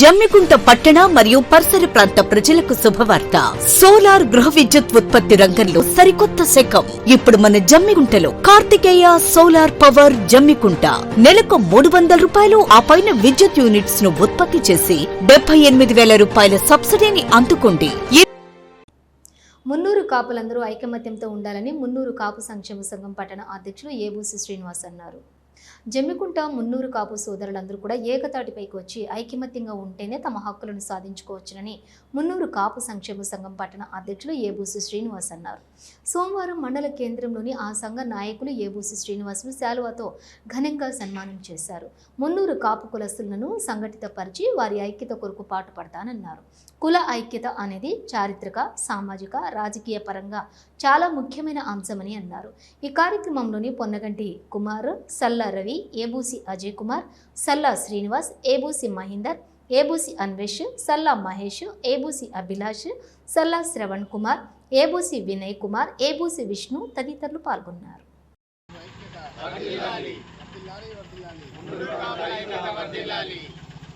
జమ్మికుంట పట్టణ మరియు పరిసర ప్రాంత ప్రజలకు శుభవార్త. సోలార్ గృహ విద్యుత్ ఉత్పత్తి రంగంలో సరికొత్త శకం. ఇప్పుడు మన జమ్మికుంటలో కార్తికేయ సోలార్ పవర్ జమ్మికుంట. నెలకు మూడు వందల రూపాయలు ఆ పైన విద్యుత్ యూనిట్స్ను ఉత్పత్తి చేసి డెబ్బై ఎనిమిది వేల రూపాయల సబ్సిడీని అందుకోండి. మున్నూరు కాపులందరూ ఐకమత్యంతో ఉండాలని మున్నూరు కాపు సంక్షేమ సంఘం పట్టణ అధ్యక్షులు ఏబూసి శ్రీనివాస్ అన్నారు. జమ్మికుంట మున్నూరు కాపు సోదరులందరూ కూడా ఏకతాటిపైకి వచ్చి ఐకమత్యంగా ఉంటేనే తమ హక్కులను సాధించుకోవచ్చునని మున్నూరు కాపు సంక్షేమ సంఘం పట్టణ అధ్యక్షులు ఏబూసి శ్రీనివాస్ అన్నారు. సోమవారం మండల కేంద్రంలోని ఆ సంఘ నాయకులు ఏబూసి శ్రీనివాసులు శాలువాతో ఘనంగా సన్మానం చేశారు. మున్నూరు కాపు కులస్తులను సంఘటితపరిచి వారి ఐక్యత కొరకు పాటుపడతానన్నారు. కుల ఐక్యత అనేది చారిత్రక సామాజిక రాజకీయ పరంగా చాలా ముఖ్యమైన అంశమని అన్నారు. ఈ కార్యక్రమంలోని పొన్నగంటి కుమార్ సల్ల రవి ఏబూసి అజయ్ కుమార్ సల్లా శ్రీనివాస్ ఏబూసి మహేందర్ ఏబూసి అన్వేష్ సల్లా మహేష్ ఏబూసి అభిలాష్ సల్లా శ్రవణ్ కుమార్ ఏబూసి వినయ్ కుమార్ ఏబూసి విష్ణు తదితరులు పాల్గొన్నారు. వర్ధిల్లాలి వర్ధిల్లాలి